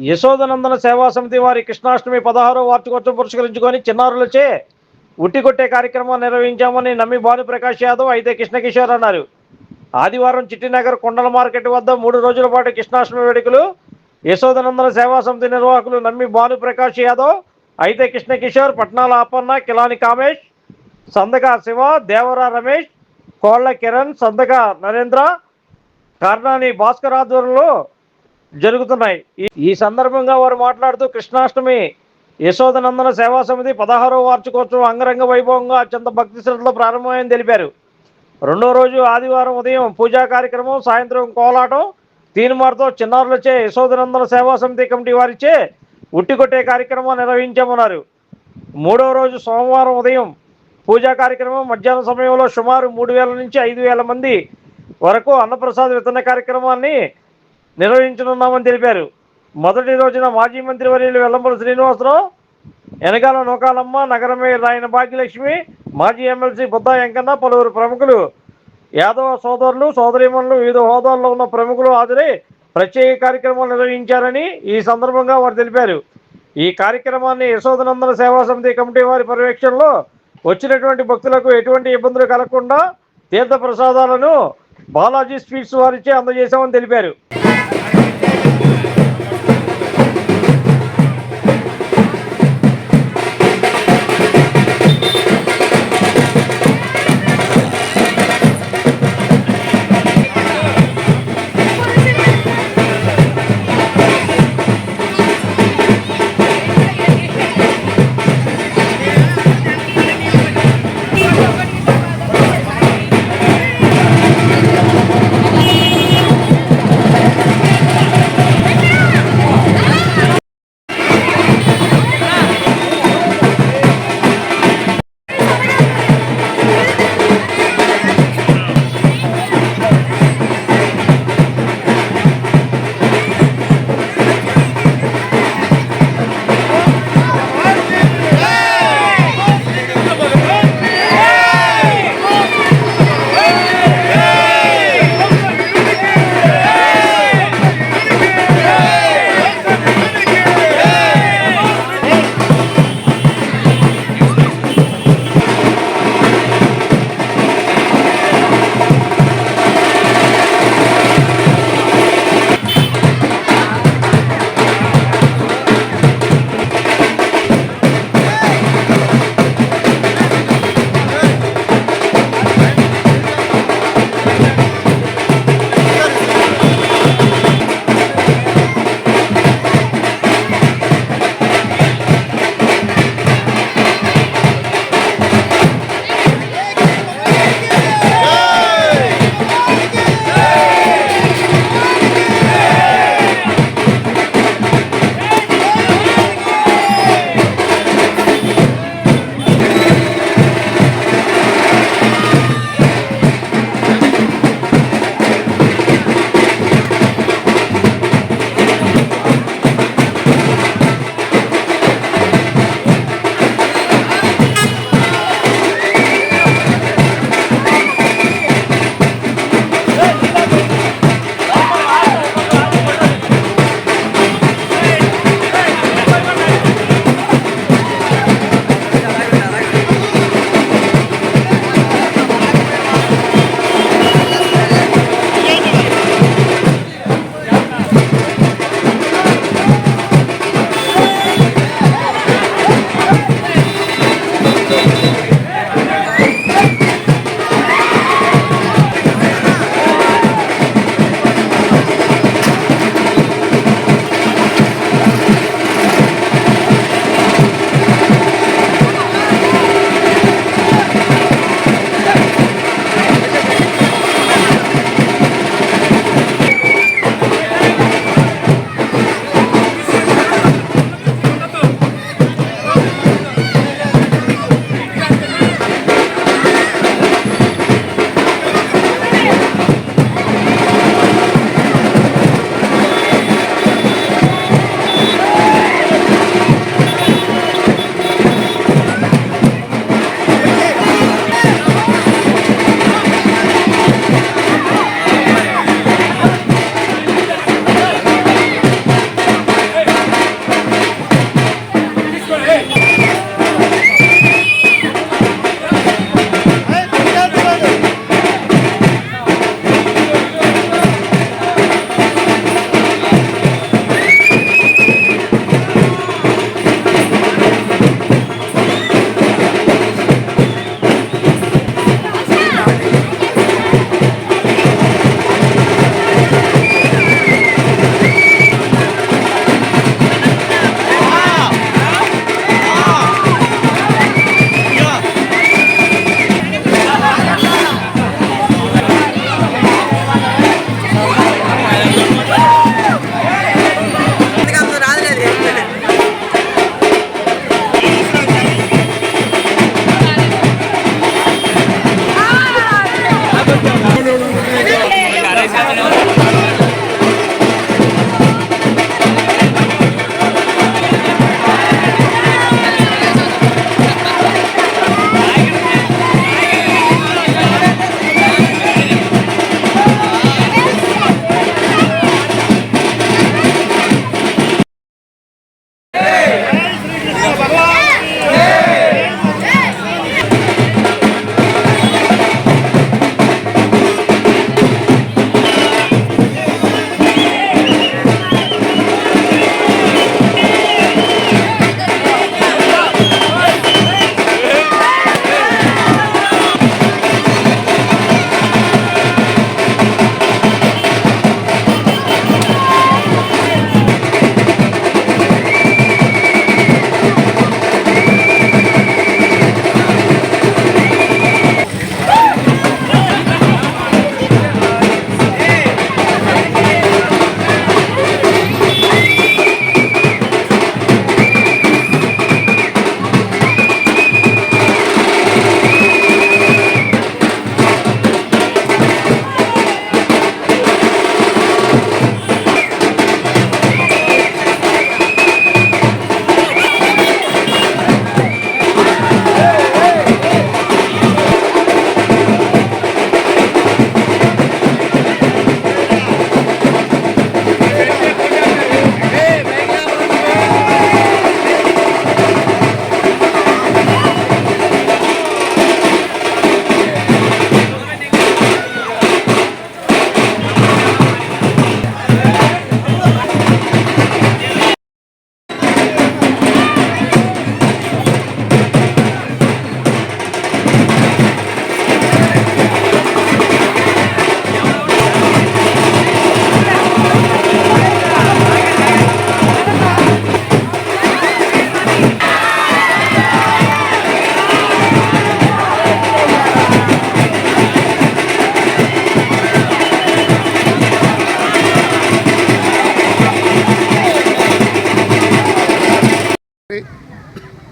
యశోదనందన సేవా సమితి వారి కృష్ణాష్టమి పదహారో వార్షికోత్సవం పురస్కరించుకొని చిన్నారులచే ఉట్టి కొట్టే కార్యక్రమం నిర్వహించామని నమ్మి భానుప్రకాష్ యాదవ్ అయితే కృష్ణకిషోర్ అన్నారు. ఆదివారం చిట్టినగర్ కొండల మార్కెట్ వద్ద మూడు రోజుల పాటు కృష్ణాష్టమి వేడుకలు యశోదనందన సేవా సమితి నిర్వాహకులు నమ్మి భానుప్రకాష్ యాదవ్ అయితే కృష్ణకిషోర్ పట్నాల అపన్న కిలాని కామేష్ సందక శివ దేవరా రమేష్ కోళ్ళ కిరణ్ సందక నరేంద్ర కర్ణాని భాస్కర్ ఆధ్వర్యంలో జరుగుతున్నాయి. ఈ- ఈ సందర్భంగా వారు మాట్లాడుతూ కృష్ణాష్టమి యశోదనందన సేవా సమితి పదహారో వార్షికోత్సవం అంగరంగ వైభవంగా అత్యంత భక్తి శ్రద్ధలో ప్రారంభమైందని తెలిపారు. రెండో రోజు ఆదివారం ఉదయం పూజా కార్యక్రమం సాయంత్రం కోలాటం తీన్మార్తో చిన్నారులచే యశోదనందన సేవా సమితి కమిటీ వారిచే ఉట్టి కొట్టే కార్యక్రమం నిర్వహించామన్నారు. మూడో రోజు సోమవారం ఉదయం పూజా కార్యక్రమం మధ్యాహ్నం సమయంలో సుమారు మూడు వేల నుంచి ఐదు వేల మంది వరకు అన్నప్రసాద వితరణ కార్యక్రమాన్ని నిర్వహించనున్నామని తెలిపారు. మొదటి రోజున మాజీ మంత్రి వర్యులు వెల్లంపల్లి శ్రీనివాసరావు వెనకాల నూకాలమ్మ నగరమే రాయన భాగ్యలక్ష్మి మాజీ ఎమ్మెల్సీ బుద్ధా వెంకన్న పలువురు ప్రముఖులు యాదవ సోదరులు సోదరీమణులు వివిధ హోదాల్లో ఉన్న ప్రముఖులు హాజరై ప్రత్యేక కార్యక్రమాలు నిర్వహించారని ఈ సందర్భంగా వారు తెలిపారు. ఈ కార్యక్రమాన్ని యశోదనందన సేవా సమితి కమిటీ వారి పర్యవేక్షణలో వచ్చినటువంటి భక్తులకు ఎటువంటి ఇబ్బందులు కలగకుండా తీర్థ ప్రసాదాలను బాలాజీ స్వీట్స్ వారిచే అందజేశామని తెలిపారు. Thank you. don't know.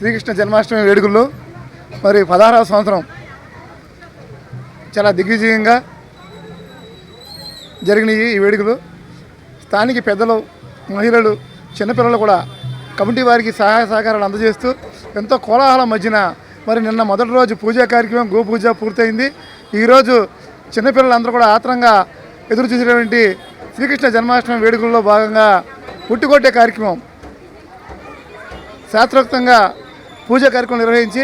Srikrishna Janmashtami వేడుకల్లో మరి పదహారవ సంవత్సరం చాలా దిగ్విజయంగా జరిగినాయి ఈ వేడుకలు. స్థానిక పెద్దలు మహిళలు చిన్నపిల్లలు కూడా కమిటీ వారికి సహాయ సహకారాలు అందజేస్తూ ఎంతో కోలాహలం మధ్యన మరి నిన్న మొదటి రోజు పూజా కార్యక్రమం గోపూజ పూర్తయింది. ఈరోజు చిన్నపిల్లలందరూ కూడా ఆత్రంగా ఎదురు చూసినటువంటి శ్రీకృష్ణ జన్మాష్టమి వేడుకల్లో భాగంగా పుట్టుకొట్టే కార్యక్రమం. శాస్త్రోక్తంగా పూజ కార్యక్రమం నిర్వహించి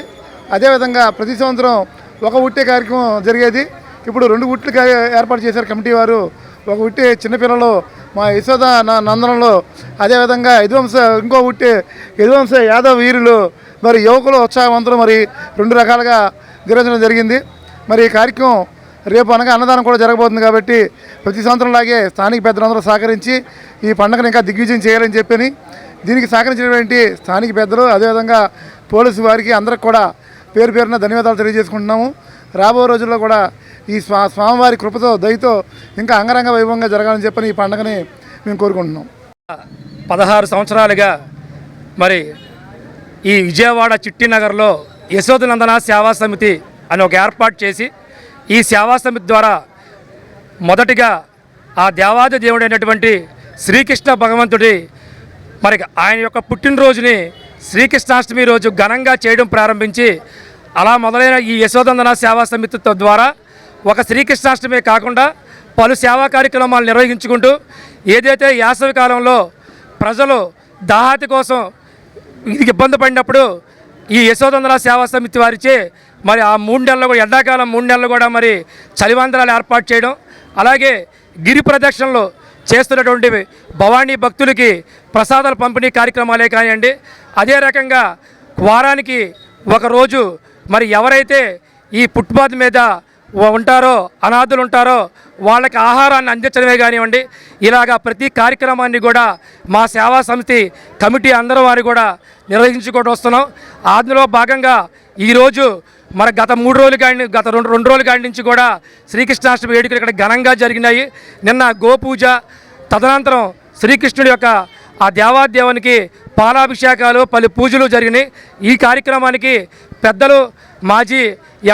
అదేవిధంగా ప్రతి సంవత్సరం ఒక ఉట్టే కార్యక్రమం జరిగేది. ఇప్పుడు రెండు ఉట్లు ఏర్పాటు చేశారు కమిటీ వారు. ఒక ఉట్టి చిన్నపిల్లలు మా యశోద నా నందనంలో అదేవిధంగా యదువంశ ఇంకో ఉట్టి యదువంశ యాదవ్ వీరులు మరి యువకులు ఉత్సాహవంతులు మరి రెండు రకాలుగా నిర్వహించడం జరిగింది. మరి ఈ కార్యక్రమం రేపు అనగా అన్నదానం కూడా జరగబోతుంది కాబట్టి ప్రతి సంవత్సరంలాగే స్థానిక పెద్దలందరూ సహకరించి ఈ పండుగను ఇంకా దిగ్విజయం చేయాలని చెప్పని దీనికి సహకరించినటువంటి స్థానిక పెద్దలు అదేవిధంగా పోలీసు వారికి అందరికి కూడా పేరు పేరున ధన్యవాదాలు తెలియజేసుకుంటున్నాము. రాబో రోజుల్లో కూడా ఈ స్వా స్వామివారి కృపతో దయతో ఇంకా అంగరంగ వైభవంగా జరగాలని చెప్పని ఈ పండుగని మేము కోరుకుంటున్నాం. పదహారు సంవత్సరాలుగా మరి ఈ విజయవాడ చిట్టినగర్లో యశోదనందన సేవా సమితి అని ఒక ఏర్పాటు చేసి ఈ సేవా సమితి ద్వారా మొదటిగా ఆ దేవాది దేవుడైనటువంటి శ్రీకృష్ణ భగవంతుడి మరి ఆయన యొక్క పుట్టినరోజుని శ్రీకృష్ణాష్టమి రోజు ఘనంగా చేయడం ప్రారంభించి అలా మొదలైన ఈ యశోదందన సేవా సమితి ద్వారా ఒక శ్రీకృష్ణాష్టమి కాకుండా పలు సేవా కార్యక్రమాలు నిర్వహించుకుంటూ ఏదైతే యాసవి కాలంలో ప్రజలు దాహాతి కోసం ఇది ఇబ్బంది పడినప్పుడు ఈ యశోదందర సేవా సమితి వారిచే మరి ఆ మూడు నెలలు కూడా ఎండాకాలం మూడు నెలలు కూడా మరి చలివందరాలు ఏర్పాటు చేయడం అలాగే గిరి ప్రదక్షిణలో చేస్తున్నటువంటి భవానీ భక్తులకి ప్రసాదాల పంపిణీ కార్యక్రమాలే కానివ్వండి. అదే రకంగా వారానికి ఒకరోజు మరి ఎవరైతే ఈ ఫుట్పాత్ మీద ఉంటారో అనాథులు ఉంటారో వాళ్ళకి ఆహారాన్ని అందించడమే కానివ్వండి. ఇలాగా ప్రతి కార్యక్రమాన్ని కూడా మా సేవా సమితి కమిటీ అందరూ వారు కూడా నిర్వహించుకుంటూ వస్తున్నాం. అందులో భాగంగా ఈరోజు మన గత మూడు రోజులు కాడి గత రెండు రెండు రోజులు కాడి నుంచి కూడా శ్రీకృష్ణాష్టమి వేడుకలు ఇక్కడ ఘనంగా జరిగినాయి. నిన్న గోపూజ తదనంతరం శ్రీకృష్ణుడి యొక్క ఆ దేవాదేవునికి పాలాభిషేకాలు పలు పూజలు జరిగినాయి. ఈ కార్యక్రమానికి పెద్దలు మాజీ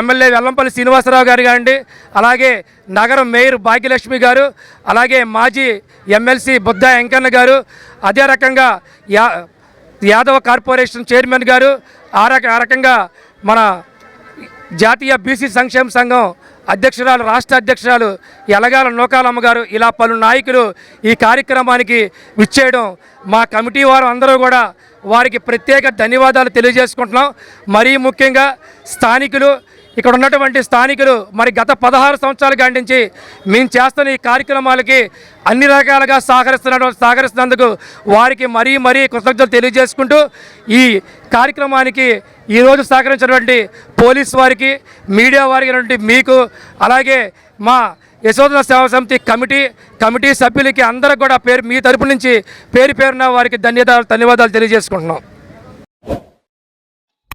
ఎమ్మెల్యే వెల్లంపల్లి శ్రీనివాసరావు గారు కానివ్వండి అలాగే నగరం మేయర్ భాగ్యలక్ష్మి గారు అలాగే మాజీ ఎమ్మెల్సీ బుద్ధ వెంకన్న గారు అదే రకంగా యా యాదవ కార్పొరేషన్ చైర్మన్ గారు ఆ రక ఆ రకంగా మన జాతీయ బీసీ సంక్షేమ సంఘం అధ్యక్షురాలు రాష్ట్ర అధ్యక్షురాలు ఎలగాల నోకాలమ్మ గారు ఇలా పలు నాయకులు ఈ కార్యక్రమానికి విచ్చేయడం మా కమిటీ వారు అందరూ కూడా వారికి ప్రత్యేక ధన్యవాదాలు తెలియజేసుకుంటున్నాం. మరీ ముఖ్యంగా స్థానికులు ఇక్కడ ఉన్నటువంటి స్థానికులు మరి గత పదహారు సంవత్సరాల కాడి మేము చేస్తున్న ఈ కార్యక్రమాలకి అన్ని రకాలుగా సహకరిస్తున్న సహకరిస్తున్నందుకు వారికి మరీ మరీ కృతజ్ఞతలు తెలియజేసుకుంటూ ఈ కార్యక్రమానికి ఈరోజు సహకరించినటువంటి పోలీస్ వారికి మీడియా వారికి మీకు అలాగే మా యశోధన సేవా సమితి కమిటీ కమిటీ సభ్యులకి అందరికి కూడా పేరు మీ తరపు నుంచి పేరు పేరున వారికి ధన్యవాదాలు ధన్యవాదాలు తెలియజేసుకుంటున్నాం.